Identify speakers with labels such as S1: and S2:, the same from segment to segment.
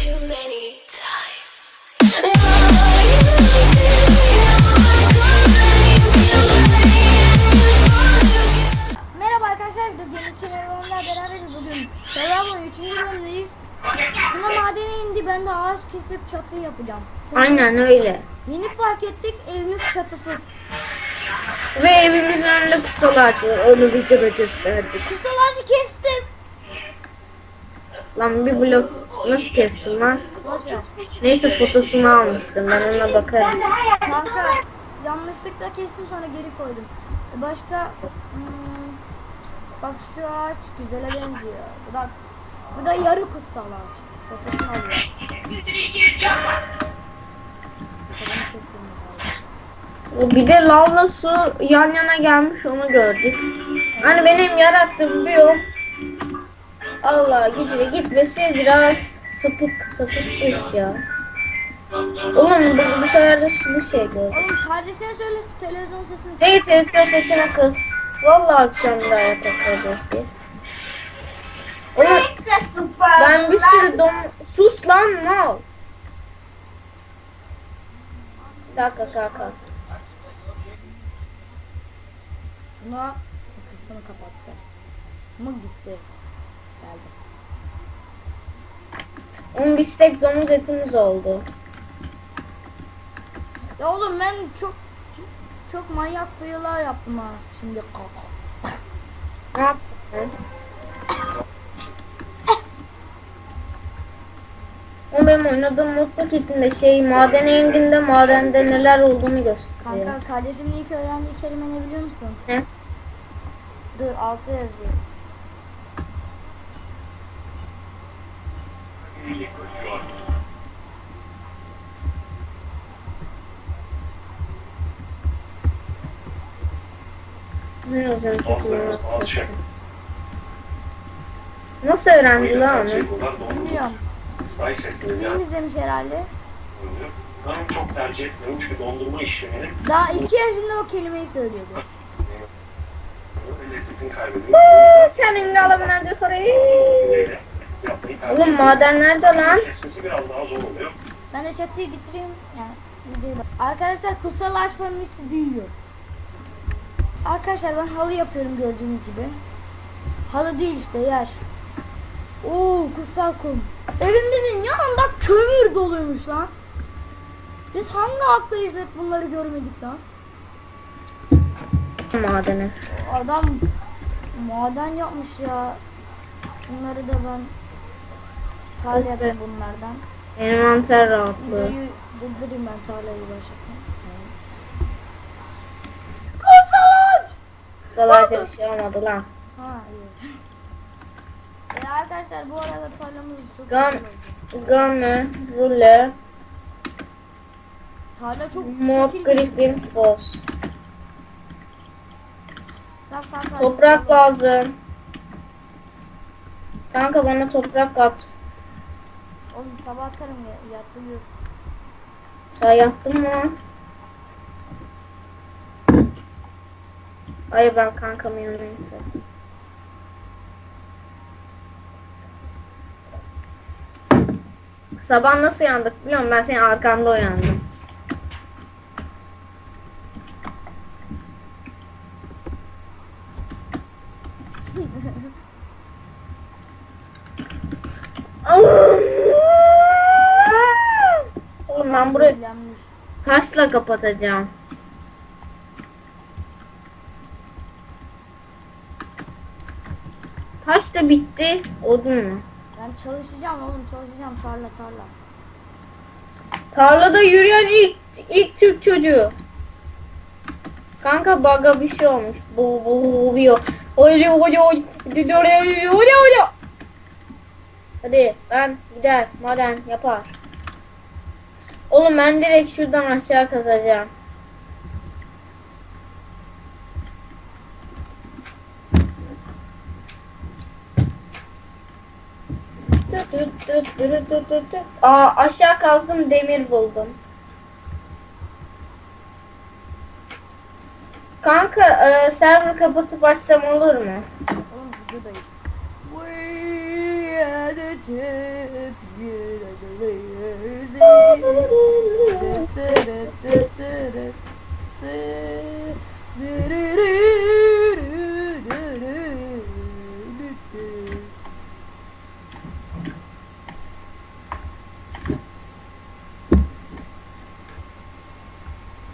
S1: too many times.
S2: Merhaba arkadaşlar, bugün Kenarlarla beraberiz bugün. Beraber 3. bölümdeyiz. Şuna madene indi, ben de ağaç kesip çatı yapacağım. Çünkü
S3: Aynen öyle.
S2: Yeni fark ettik, evimiz çatısız.
S3: Ve evimizin önünde pusalı açıyor. Onu videoda gösterdik.
S2: Kusal ağacı kestim.
S3: Lan bir blok nasıl kestin lan? Neyse fotosunu almıştım. Ben ona bakarım.
S2: Kanka, yanlışlıkla kestim sonra geri koydum. Başka, hmm, bak şu ağaç güzele benziyor. Bu da, bu da yarı kutsal ağaç. Fotosunu mi?
S3: Bir de lavla su yan yana gelmiş onu gördük. Hani benim yarattığım bir yok. Allah gidiyor gitmesi biraz sapık sapık iş ya. Oğlum bu, bu sefer de şey gördüm.
S2: Oğlum kardeşine söyle televizyon sesini.
S3: Hey telefon sesine kız. Vallahi akşam daha yatak koyacağız biz. Oğlum ben bir sürü dom... Sus lan mal. Bir dakika kanka.
S2: Buna kafasını kapattı. Ama gitti. Geldi.
S3: Onun bir stek domuz etimiz oldu.
S2: Ya oğlum ben çok çok manyak kıyılar yaptım ha. Şimdi kalk.
S3: Ne yaptın? O benim oynadığım mutluluk içinde şey madene indiğinde madende neler olduğunu gösteriyor.
S2: Kanka kardeşimin ilk öğrendiği kelime ne biliyor musun?
S3: Ne?
S2: Dur altı yazıyor.
S3: Ne yazıyor? çok. Nasıl öğrendi lan onu?
S4: Şey. Say şeklinde
S2: Film izlemiş herhalde.
S4: Ben çok tercih etmiyorum çünkü dondurma işlemini
S2: Daha iki yaşında o kelimeyi söylüyordu.
S4: lezzetini kaybediyor.
S3: Aa, Senin.
S4: Böyle yapmayı tercih
S3: Oğlum maden nerede lan?
S4: Kesmesi biraz daha zor oluyor.
S2: Ben de çatıyı bitireyim. Yani. Arkadaşlar kutsal ağaç familisi büyüyor. Arkadaşlar ben halı yapıyorum gördüğünüz gibi. Halı değil işte yer. Oo kutsal kum. Evimizin yanında kömür doluymuş lan. Biz hangi akla hizmet bunları görmedik lan?
S3: Madene.
S2: Adam maden yapmış ya. Bunları da ben tarla yapayım bunlardan.
S3: Envanter rahatlığı.
S2: Durdurayım ben tarlayı başlatayım.
S3: Salata bir şey olmadı lan.
S2: Ha iyi. E arkadaşlar bu arada tarlamız çok
S3: Gam, gamme, rule,
S2: Tarla çok
S3: mod,
S2: şekil-
S3: griffin, boss.
S2: Bak, bak, bak.
S3: Toprak lazım. Kanka bana toprak at.
S2: Oğlum sabah atarım ya yattı yok.
S3: Sen yaptın mı? Hayır ben kankamın yanındayım. Sabah nasıl uyandık biliyor musun? Ben senin arkanda uyandım. Ben burayı taşla kapatacağım. Taş da bitti. Odun mu?
S2: Ben çalışacağım oğlum çalışacağım tarla tarla.
S3: Tarlada yürüyen ilk ilk Türk çocuğu. Kanka baga bir şey olmuş. Bu bu bu bu. Oy oy oy. Hadi ben gider maden yapar. Oğlum ben direkt şuradan aşağı kazacağım. Aa aşağı kazdım demir buldum. Kanka e, server kapatıp açsam olur mu?
S2: Oğlum videodayız. İçip yürüyeceğiz.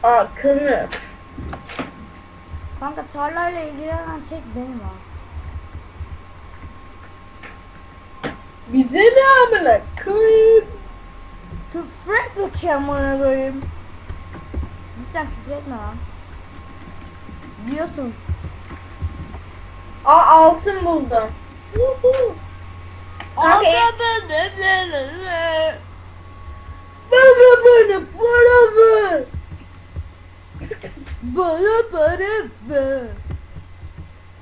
S3: Aa kömür.
S2: Kanka tarlayla ilgilenen tek benim ha.
S3: Bize ne amına koyayım?
S2: Küfür etme amına koyayım. Cidden küfür etme lan. Biliyorsun.
S3: Aa altın buldum. Kanka e- Bana bana para ver.
S2: Bana para ver.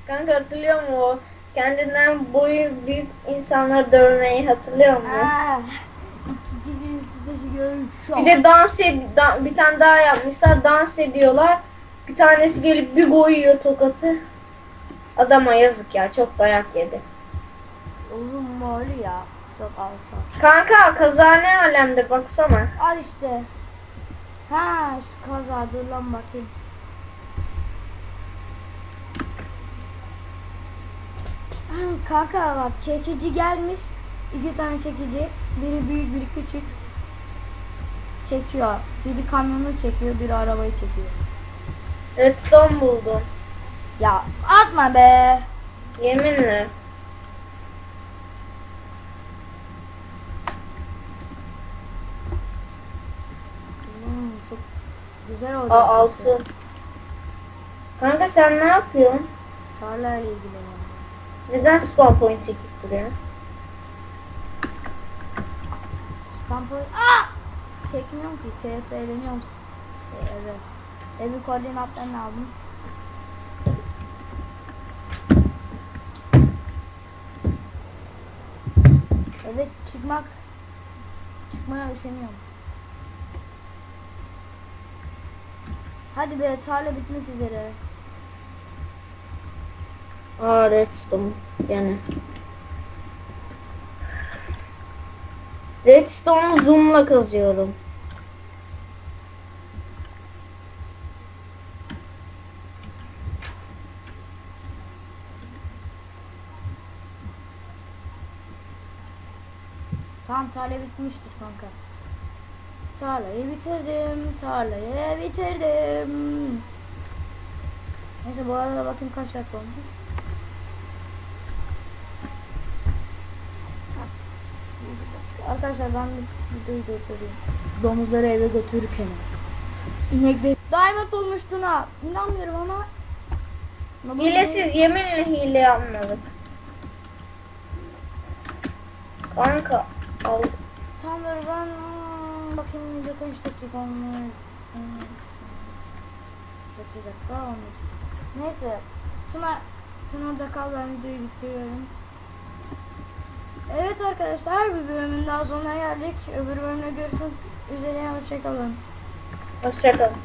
S3: Kanka hatırlıyor musun o? Kendinden boyu büyük insanları dövmeyi hatırlıyor musun?
S2: Ah, İki üste çıkıyorum şu
S3: Bir de dans ed da- bir tane daha yapmışlar. Dans ediyorlar. Bir tanesi gelip bir koyuyor tokatı. Adama yazık ya çok dayak yedi.
S2: Uzun boylu ya. Çok alçak.
S3: Kanka kaza ne alemde baksana.
S2: Al işte. Ha şu kaza dur lan bakayım. Ha, Kanka bak çekici gelmiş. İki tane çekici. Biri büyük biri küçük. Çekiyor. Biri kamyonu çekiyor biri arabayı çekiyor.
S3: Redstone buldum.
S2: Ya atma be.
S3: Yeminle.
S2: Hmm, çok güzel oldu.
S3: Aa altın. Kanka sen ne yapıyorsun?
S2: Tarlayla ilgileniyorum.
S3: Neden spawn point çekip duruyor?
S2: Kampo... Aa! Çekmiyorum ki. TF'leniyorum. E, evet. Evin koordinatlarını aldım. Evet çıkmak çıkmaya üşeniyorum. Hadi be tarla bitmek üzere.
S3: Aa redstone yani. Redstone zoom'la kazıyorum.
S2: Tamam tarla bitmiştir kanka. Tarlayı bitirdim. Tarlayı bitirdim. Neyse bu arada bakayım kaç dakika olmuş. Arkadaşlar ben bir videoyu durdurayım. Domuzları eve götürürken. İnekleri diamond olmuştun ha. İnanmıyorum ama.
S3: Hilesiz yeminle hile yapmadık. Kanka al.
S2: Tamamdır ben hmm, bakayım video kaç dakika olmuş. Hmm. 8 dakika olmuş. Neyse. Tuna, Tuna orada kal ben videoyu bitiriyorum. Evet arkadaşlar bir bölümün daha sonuna geldik. Öbür bölümde görüşmek üzere. Hoşçakalın.
S3: Hoşçakalın.